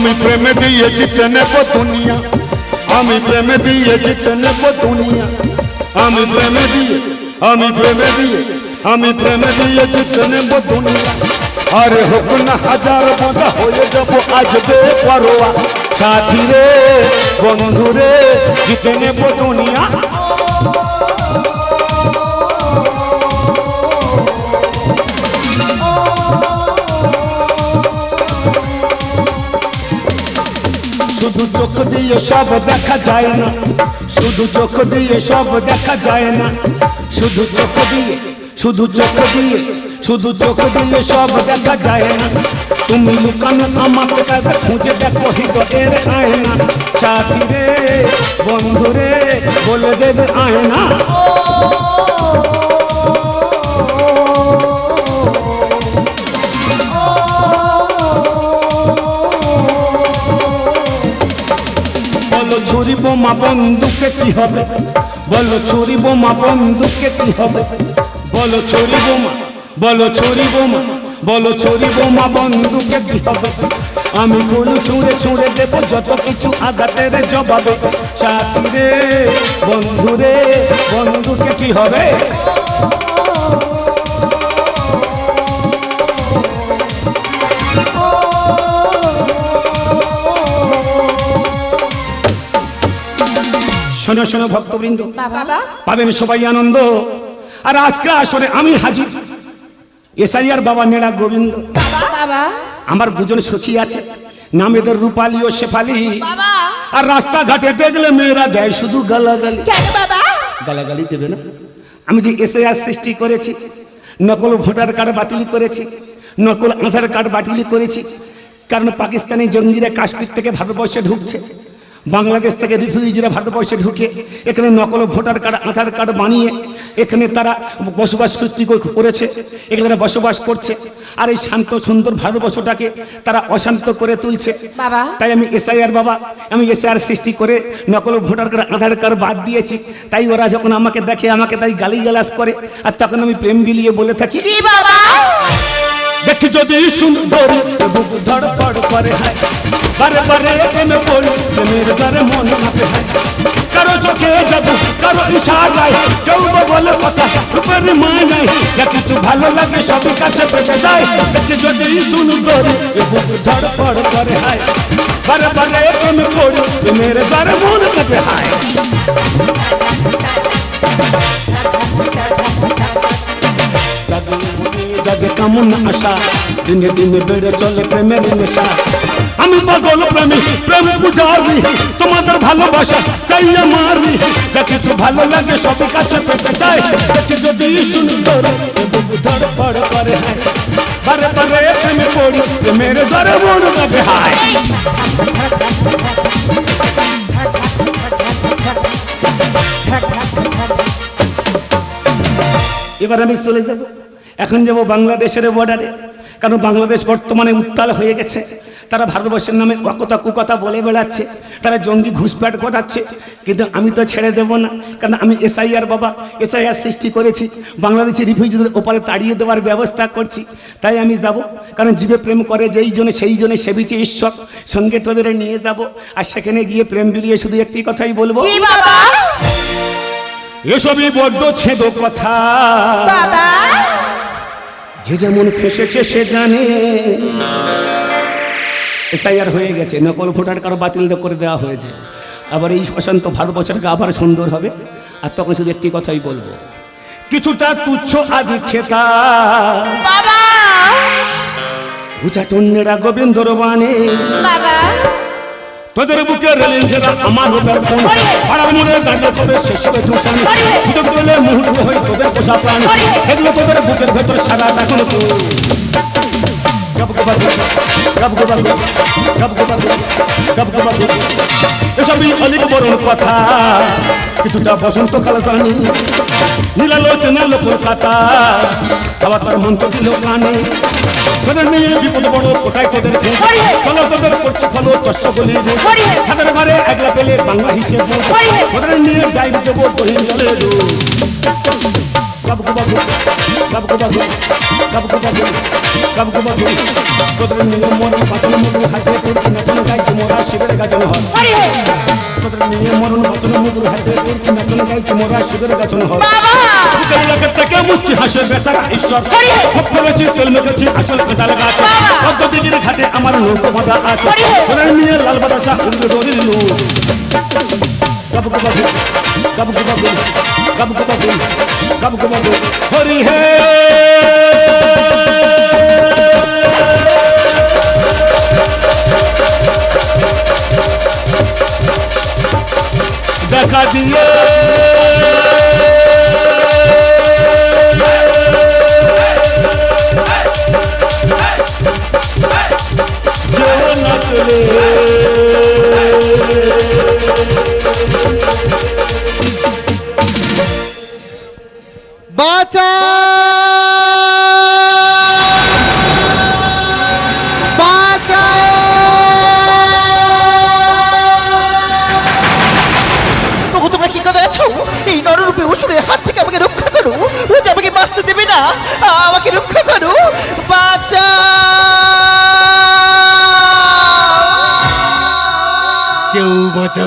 প্রেমে দিয়ে জিতে নেব দুনিয়া। আমি প্রেমে দিয়ে জিতে নেব দুনিয়া। আমি প্রেমে দিয়ে, আমি প্রেমে দিয়ে, আমি প্রেমে দিয়ে জিতে নেব দুনিয়া। আরে হোক না হাজার বাধা হয়ে যাব আজ বেপরোয়া। সাথী রে, বন্ধু রে, জিতে নেব দুনিয়া। শুধু চোখ দিয়ে সব দেখা যায় না। শুধু চোখ দিয়ে সব দেখা যায় না। শুধু চোখ দিয়ে, শুধু চোখ দিয়ে, শুধু চোখ দিয়ে সব দেখা যায় না। তুমি লুকানো আমাকে কাছে খুঁজে দেখো হৃদয়ের আয়না। সাথী রে, বন্ধু রে, বলে দেবে আয়না। ছুরি বোমা বন্দুকে কি হবে? বলো ছুরি বোমা বন্দুকে কি হবে? বলো ছুরি বোমা বলো ছুরি বোমা বলো ছুরি বোমা বন্দুকে কি হবে? আমি গুলো ছুঁড়ে ছুঁড়ে দেবো, যত কিছু আঘাতের জবাবে। সাথী রে, বন্ধু রে বন্ধুকে কি হবে? শোনো শোনো ভক্তবৃন্দ। বাবা। পাবেন সবাই আনন্দ। আর আজকে আসরে আমি হাজির। এসআইআর বাবা নেড়া গোবিন্দ। আমার দুজন সখী আছে। নাম এদের রূপালী ও শেফালি। আর রাস্তাঘাটে দেখলে মেয়েরা দেয় শুধু গালাগালি। কেন বাবা? গালাগালি দেবে না। আমি যে এসআইআর সৃষ্টি করেছি নকল ভোটার কার্ড বাতিল করেছি নকল আধার কার্ড বাতিল করেছি কারণ পাকিস্তানি জঙ্গিরা কাশ্মীর থেকে ভারতবর্ষে ঢুকছে। বাংলাদেশ থেকে রিফিউজিরা ভারতবর্ষে ঢুকে এখানে নকল ভোটার কার্ড আধার কার্ড বানিয়ে এখানে তারা বসবাস সৃষ্টি করেছে এখানে তারা বসবাস করছে। আর এই শান্ত সুন্দর ভারতবর্ষটাকে তারা অশান্ত করে তুলছে। বাবা। তাই আমি এসআইআর বাবা আমি এসআইআর সৃষ্টি করে নকল ভোটার কার্ড আধার কার্ড বাদ দিয়েছি। তাই ওরা যখন আমাকে দেখে আমাকে তাই গালি গালাস করে আর তখন আমি প্রেম বিলিয়ে বলে থাকি। বাবা? দেখি যদি সুন্দর ধড়পড় করে হায়। বারে বারে প্রেমে পড়ি। প্রেমের দ্বারে মন মাপে হায় কারও চোখে যাব কারও ইশারায় কেউ বা বলে কথা রূপের মানায় যা কিছু ভালো লাগে সবই কাছে পেতে যায় দেখি যদি সুন্দর বুক ধড়পড় করে হায় বারে বারে প্রেমে পড়ি প্রেমের দ্বারে মন মাপে হায় জাগে মনে জাগে কেমন আশা দিনে দিনে বেড়ে চলে প্রেমের নেশা আমি পাগল প্রেমী, প্রেম পূজারি, তোমাদের ভালোবাসা চাই আমারই। যা কিছু ভালো লাগে সব কাছে পেতে চাই যদি সুন্দর ধড়পড় করে হায় বারে বারে প্রেমে পড়ি, প্রেমের দ্বারে মন লাগে হায়। এবার আমি চলে যাব। এখন যাব বাংলাদেশের বর্ডারে কারণ বাংলাদেশ বর্তমানে উত্তাল হয়ে গেছে। তারা ভারতবর্ষের নামে অকথা কুকথা বলে বেড়াচ্ছে তারা জঙ্গি ঘুষপ্যাট ঘটাচ্ছে কিন্তু আমি তো ছেড়ে দেব না। কারণ আমি এসআইআর বাবা এসআইআর সৃষ্টি করেছি বাংলাদেশের রিফিউজিদের ওপারে তাড়িয়ে দেওয়ার ব্যবস্থা করছি তাই আমি যাব। কারণ জীবে প্রেম করে যেই জনে সেই জনে সেবিছে ঈশ্বর সঙ্গে তোদের নিয়ে যাব। আর সেখানে গিয়ে প্রেম বিলিয়ে শুধু একটি কথাই বলব। এসবই বড্ড ছেদ কথা। যে যেমন ফেসেছে সে জানে। এসআইআর হয়ে গেছে। নকল ভোটার কারও বাতিল করে দেওয়া হয়েছে। আবার এই অশান্ত ভারতবর্ষটাকে আবার সুন্দর হবে। আর তখন শুধু একটি কথাই বলব। কিছুটা তুচ্ছ আদি খেতা উচাটন্যেরা গোবিন্দর বানে তোদের বুকে রেলিং ঘেরা আমার ওরে! পাড়ার মনে দাঁড়িয়ে তোদের শেষ হবে দূষণ সুযোগ পেলে মুহূর্ত হয়ে তোদের পোষা প্রাণ! এগুলো তোদের বুকের ভেতর সারা তো। এসবই অলিক বরণ কথা কিছুটা বসন্তকাল জানি নীলালোচনা লোক কলকাতা আবার তার মন্ত্র দিল কানে তোদের নিয়ে বিপদ বড় কোথায় তোদের! চলো তোদের করছে ফলো কষ্ট বলি! ছাদের ঘরে একলা পেলে বাংলা হিসেব ওরে! নিয়ে যাই দেবো দহিন জলে আমার নৌকো বাঁধা আছে লাল বাতাসা উড়বে দড়ির লুট গাবু বাবু গাবু বাবু গাবু বাবু গাবু है হরি হে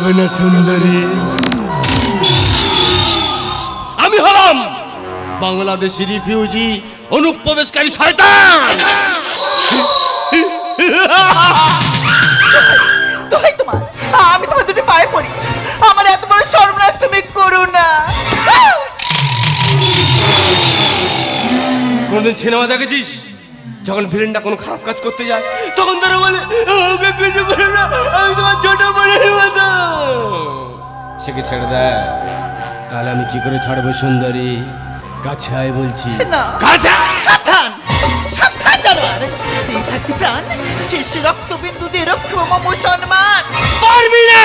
বাঁচাবে না সুন্দরী। আমি হলাম বাংলাদেশি রিফিউজি অনুপ্রবেশকারী শয়তান। দোহাই তোমার আমি তোমার দুটো পায়ে পড়ি। আমার এত বড় সর্বনাশ তুমি করো না। কোনদিন সিনেমা দেখেছিস? যখন ভিলেনটা কোনো খারাপ কাজ করতে যায় তখন তারা বলে ওকে কিছু করে না আমি তোমার ছোট বোনের মতো। সে কি ছেড়ে দেয়? তাহলে আমি কি করে ছাড়বো সুন্দরী? কাছে আয় বলছি। না। কাছে। সাবধান! সাবধান জানোয়ার! এই থাকতে প্রাণ শেষ রক্তবিন্দু দিয়ে রক্ষব মম সম্মান পারবি না!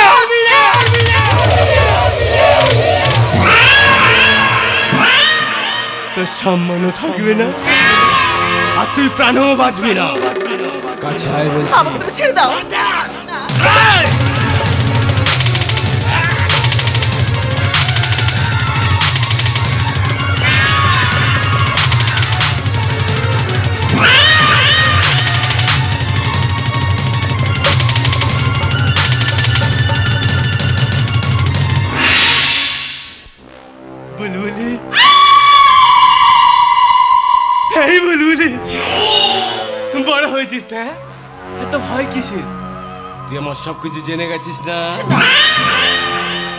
তোর সম্মানও থাকবে না। আর তুই প্রাণও বাঁচবি না। কাছে আয় বলছি। আমাকে তুমি ছেড়ে দাও। বুলবুলি। বুলবুলি। বড় হয়েছিস না? এত ভয় কিসের? তুই আমার সব কিছু জেনে গেছিস না?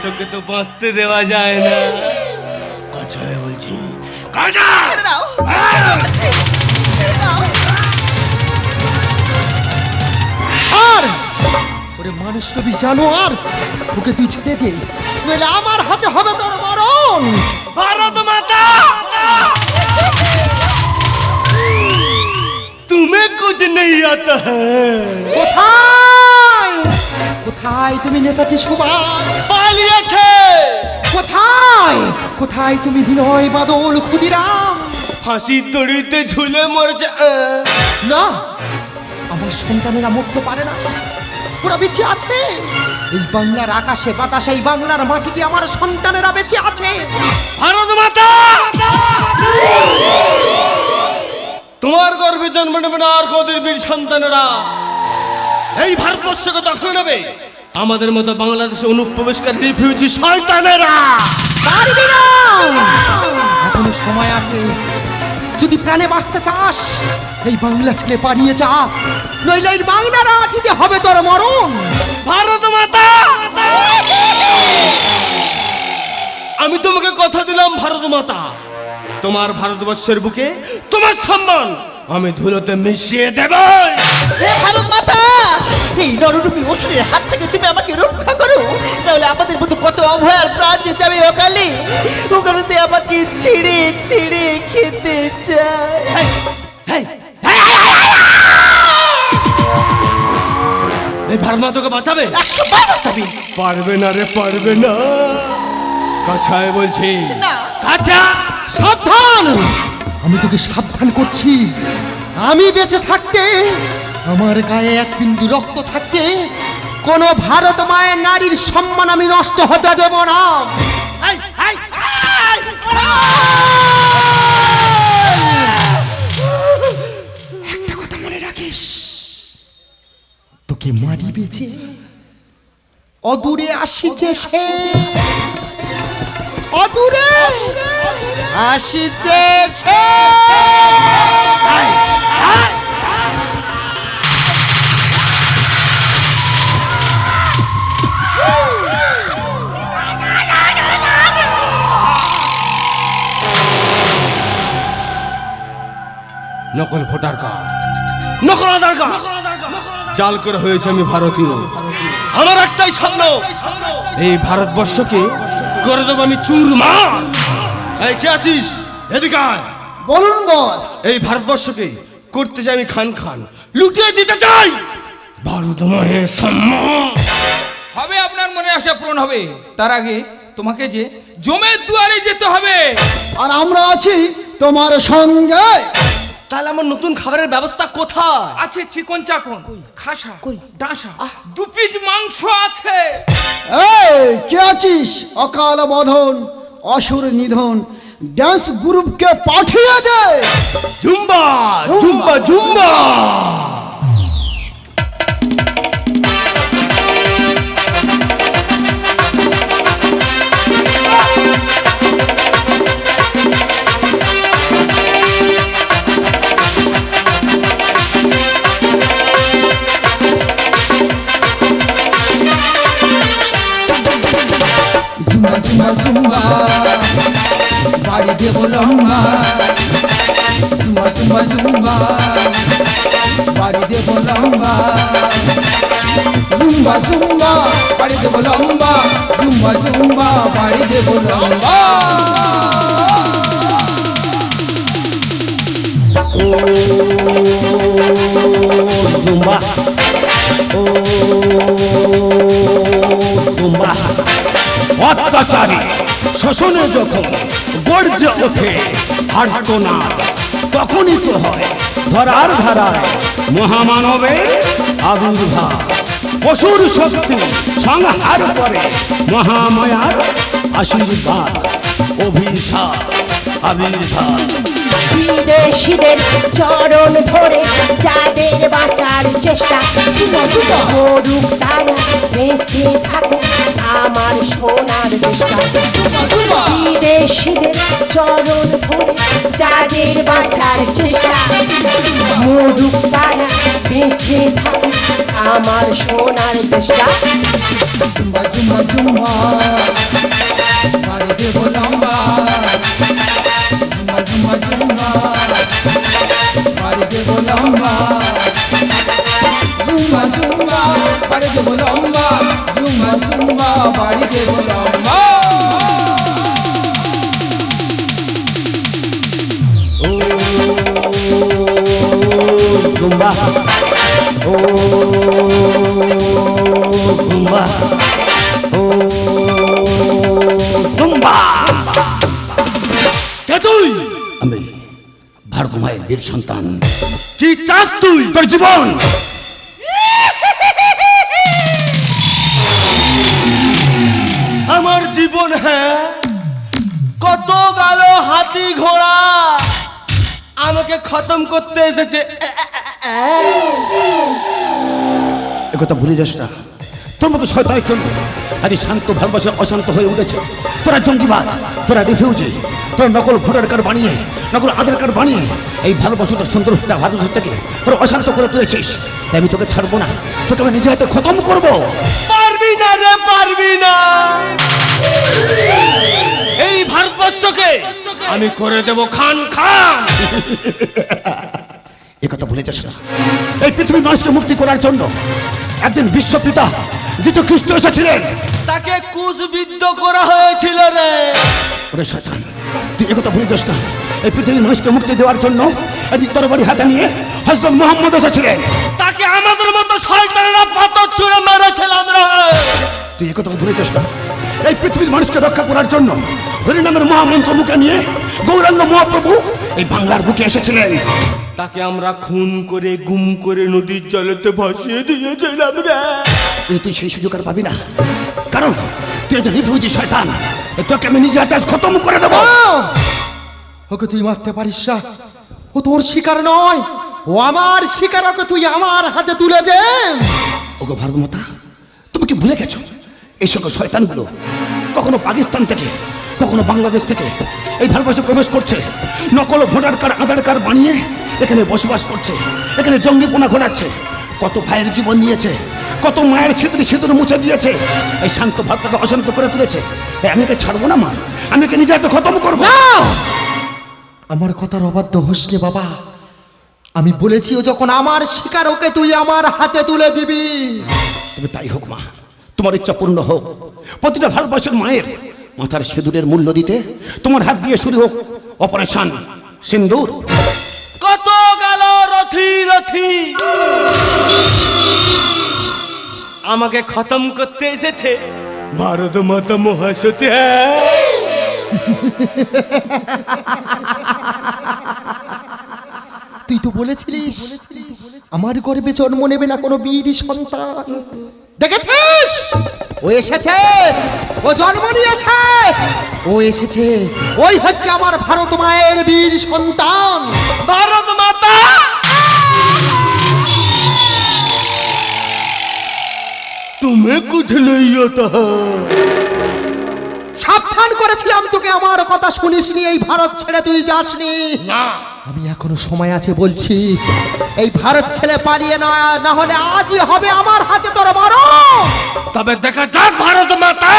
তোকে তো বাঁচতে দেওয়া যায় না। কাঁচা বলছি। দাও। ছেড়ে! মানুষ কবি জানো আর? ওকে তুই ছেড়ে দে। নইলে আমার হাতে হবে তোর মরণ। ভারত মাতা তুমি কুছ নেই আতা কোথায়? কোথায় তুমি নেতাজি সুভাষ? পালিয়েছে কোথায়? কোথায় তুমি বিনয় বাদল ক্ষুদিরাম? ফাঁসি দড়িতে ঝুলে মরছে। না আমার সন্তানেরা মরতে পারে না। ওরা বেঁচে আছে। এই বাংলার আকাশে বাতাসে এই বাংলার মাটিতে আমার সন্তানেরা বেঁচে আছে। ভারত মাতা! তোমার গর্ভে জন্ম নেবে না আর গদির বীর সন্তানেরা। এই ভারতবর্ষকে দখল নেবে। আমাদের মতো বাংলাদেশে অনুপ্রবেশকারী রিফিউজি শয়তানেরা। পারবি না। এখনও সময় আছে। যদি প্রাণে বাঁচতে চাস এই বাংলা ছেড়ে পালিয়ে যা। নইলে এই বাংলার মাটিতে হবে তোর মরণ। ভারত মাতা! আমি তোমাকে কথা দিলাম ভারত মাতা। তোমার ভারতবর্ষের বুকে তোমার সম্মান আমি ধুলোতে মিশিয়ে দেব। হে ভারত মাতা এই নররূপী অসুরের হাত থেকে তুমি আমাকে রক্ষা করো। নাহলে আমাদের মতো কত অভয়ার প্রাণ যে যাবে ওকালে ওখানে আমাকে ছিঁড়ে ছিঁড়ে খেতে চায়। এই ভারত মাতাকে বাঁচাবে। পারবে না রে পারবে না। কাছায় বলছি। কাছা। সাবধান! আমি তোকে সাবধান করছি। আমি বেঁচে থাকতে আমার গায়ে এক বিন্দু রক্ত থাকতে কোনো ভারত মায়ের নারীর সম্মান আমি নষ্ট হতে দেব না। একটা কথা মনে রাখিস। তোকে মারি বেঁচে অদূরে আসিছে সে। অদূরে আসিছে সে। নকল ভোটার কার্ড। নকল আধার কার্ড। জাল করে হয়েছে আমি ভারতীয়। আমার একটাই স্বপ্ন, এই ভারতবর্ষকে করে দেবো আমি চুরমার এই কে আছিস? এদিকে। বলুন বস। এই ভারতবর্ষকে করতে চাই আমি খান খান। লুটিয়ে দিতে চাই। ভারত সম্মান। হবে আপনার মনে আশা পূরণ হবে। তার আগে তোমাকে যে জমের দুয়ারে যেতে হবে। আর আমরা আছি তোমার সঙ্গে। তাহলে আমার নতুন খাবারের ব্যবস্থা কোথায়? আছে চিকন চাকন খাসা ডাঁসা দু পিস মাংস আছে। এই কে আছিস? অকাল বধন অসুর নিধন ড্যান্স গ্রুপকে পাঠিয়ে দে। Zumba Zumba Zumba. বাড়ি দেবো লম্বা জুম্বা জুম্বা বাড়ি দেবো লম্বা। অত্যাচারী শোষণে যখন গর্জে ওঠে না। তখনই তো হয় ধরার ধারায় মহামানবের আবির্ভাব। পশুর শক্তি সংহার করে মহামায়ার আশীর্বাদ, অভিশাপ, আবির্ভাব। বিদেশিদের চরণ ধরে যাদের বাঁচার চেষ্টা। করুক তারা বেঁচে থাকুক আমার সোনার দেশটা। বিদেশিদের চরণ ধরে যাদের বাঁচার চেষ্টা। মরুক তারা বেঁচে থাকুক আমার সোনার দেশটা। Zumba Zumba Zumba. দেব লম্বা। বাড়ি দেব লম্বা Zumba. Oh, Zumba. Oh, Zumba. আমি ভারত মায়ের বীর সন্তান কি চাস তুই তোর জীবন আমাকে খতম করতে এসেছে। একথা ভুলে যাস না। তোর মতো শয়তানের জন্য আজ শান্ত ভারতবর্ষ অশান্ত হয়ে উঠেছে। তোরা জঙ্গিবাদ তোরা রিফিউজি তোরা নকল ভোটার কার্ড বানিয়ে নকল আধার কার্ড বানিয়ে এই ভারতবর্ষটা সুন্দরটা ভারতবর্ষটাকে তোরা অশান্ত করে তুলেছিস। তাই আমি তোকে ছাড়বো না তোকে আমি নিজে হাতে খতম করব। পারবি না রে পারবি না। এই ভারতবর্ষকে আমি করে দেব খান খান। এ কথা ভুলে যাস না। এই পৃথিবীর মানুষকে মুক্তি করার জন্য একদিন বিশ্বপিতা যিশু খ্রিস্ট এসেছিলেন। তাকে কুশবিদ্ধ করা হয়েছিল রে। ওরে শয়তান তুই একথা ভুলে যাস না। এই পৃথিবীর মানুষকে মুক্তি দেওয়ার জন্য এদিক তরবারি হাতে নিয়ে হজরত মোহাম্মদ এসেছিলেন। তাকে আমাদের মতো শয়তানেরা পাথর ছুঁড়ে মেরেছিলাম রে। তুই একথা ভুলে যাস না। এই পৃথিবীর মানুষকে রক্ষা করার জন্য হরিনামের মহামন্ত্র মুখে নিয়ে গৌরাঙ্গ মহাপ্রভু এই বাংলার বুকে এসেছিলেন। তাকে আমরা খুন করে গুম করে নদীর জলেতে ভাসিয়ে দিয়েছিলাম রে। তুই সেই সুযোগ আর পাবি না। কারণ তুই একজন রিফিউজি শয়তান। তোকে আমি নিজে হাতে আজ খতম করে দেবো। ওকে তুই মারতে পারিস না। ও তোর শিকার নয়। ও আমার শিকার ওকে তুই আমার হাতে তুলে দে। ওগো ভারত মাতা কি ভুলে গেছো? এই সকল শয়তানগুলো কখনো পাকিস্তান থেকে কখনো বাংলাদেশ থেকে এই ভারতবর্ষে প্রবেশ করছে। নকল ভোটার কার্ড আধার কার্ড বানিয়ে এখানে বসবাস করছে। এখানে জঙ্গিপনা ঘটাচ্ছে। কত ভাইয়ের জীবন নিয়েছে। কত মায়ের ছিদ্রি ছিদ্র মুছে দিয়েছে। এই শান্ত ভারতকে অশান্ত করে তুলেছে। আমি একে ছাড়বো না মা? আমি একে নিজে খতম করব? আমার কথার অবাধ্য হোস বাবা। আমি বলেছি ও যখন আমার শিকার ওকে তুই আমার হাতে তুলে দিবি। তবে তাই হোক মা। তোমার ইচ্ছা পূর্ণ হোক। প্রতিটা ভারতবর্ষের মায়ের মাথার সিঁদুরের মূল্য দিতে? তোমার হাত দিয়ে শুরু হোক অপারেশন সিন্দুর। কত গেল রথি রথি। আমাকে খতম করতে এসেছে। ভারত মাতা মহাসতী তুই তো বলেছিলিস আমার গর্বে জন্ম নেবে না কোনো বীর সন্তান। দেখেছিস? ও এসেছে ও জন্ম নিয়েছে। ও এসেছে ওই হচ্ছে আমার ভারত মায়ের বীর সন্তান। ভারত মাতা? তুমি কুছ লইয়া হতা সাবধান করেছিলাম তোকে আমার কথা শুনিসনি এই ভারত ছেড়ে তুই যাসনি। আমি এখনও সময় আছে বলছি এই ভারত ছেড়ে পালিয়ে না না হলে আজই হবে আমার হাতে তোর মারো তবে দেখা যাক ভারত মাতা।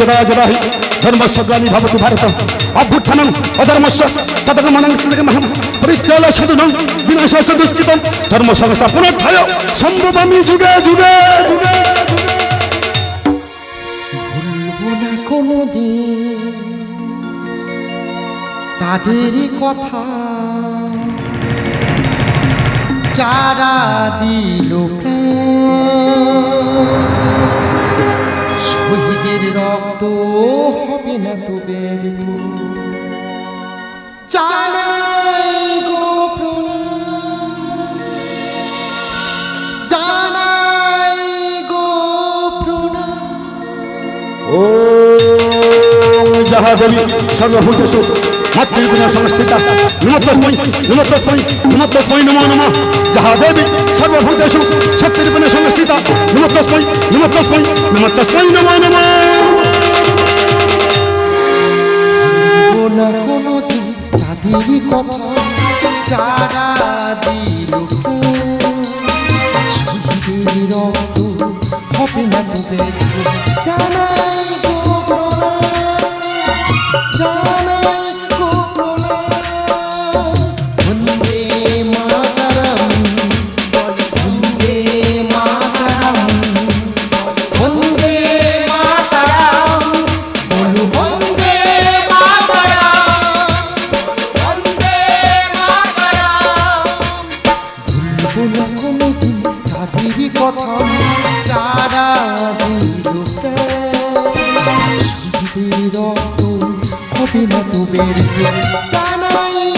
ও জদা জদা হি ধর্মস্ব গ্লানি ভবতি ভারত। অভ্যুত্থানং অধর্মস্য তদগমনং সিদগমহম পরিত্রাল সাধুনং বিনাশাস দুষ্কৃতম। ধর্ম সংস্থা পুনর্ধায়। সম্ভবামি যুগে যুগে। কোনোদিন তাদের কথা। যারা দিল রক্ত হবে না তো ব্যর্থ জানাই গো প্রণাম। জানাই গো প্রণাম। ওম যাহা দেবী সর্বভূতেষু মাতৃগুণ সংস্থিতা। নমস্তস্মৈ নমস্তস্মৈ নমস্তস্মৈ নমো নমঃ। যাহা দেবী সর্বভূতেষু শক্তির্গুণ সংস্থিতা। নমস্তস্মৈ নমস্তস্মৈ নমস্তস্মৈ নমো নমঃ। তাদেরই কথা চারা দিল শহীদের রক্ত হবে না তো ব্যর্থ প্রাণ। শহীদের রক্ত হবে না তো বের জানাই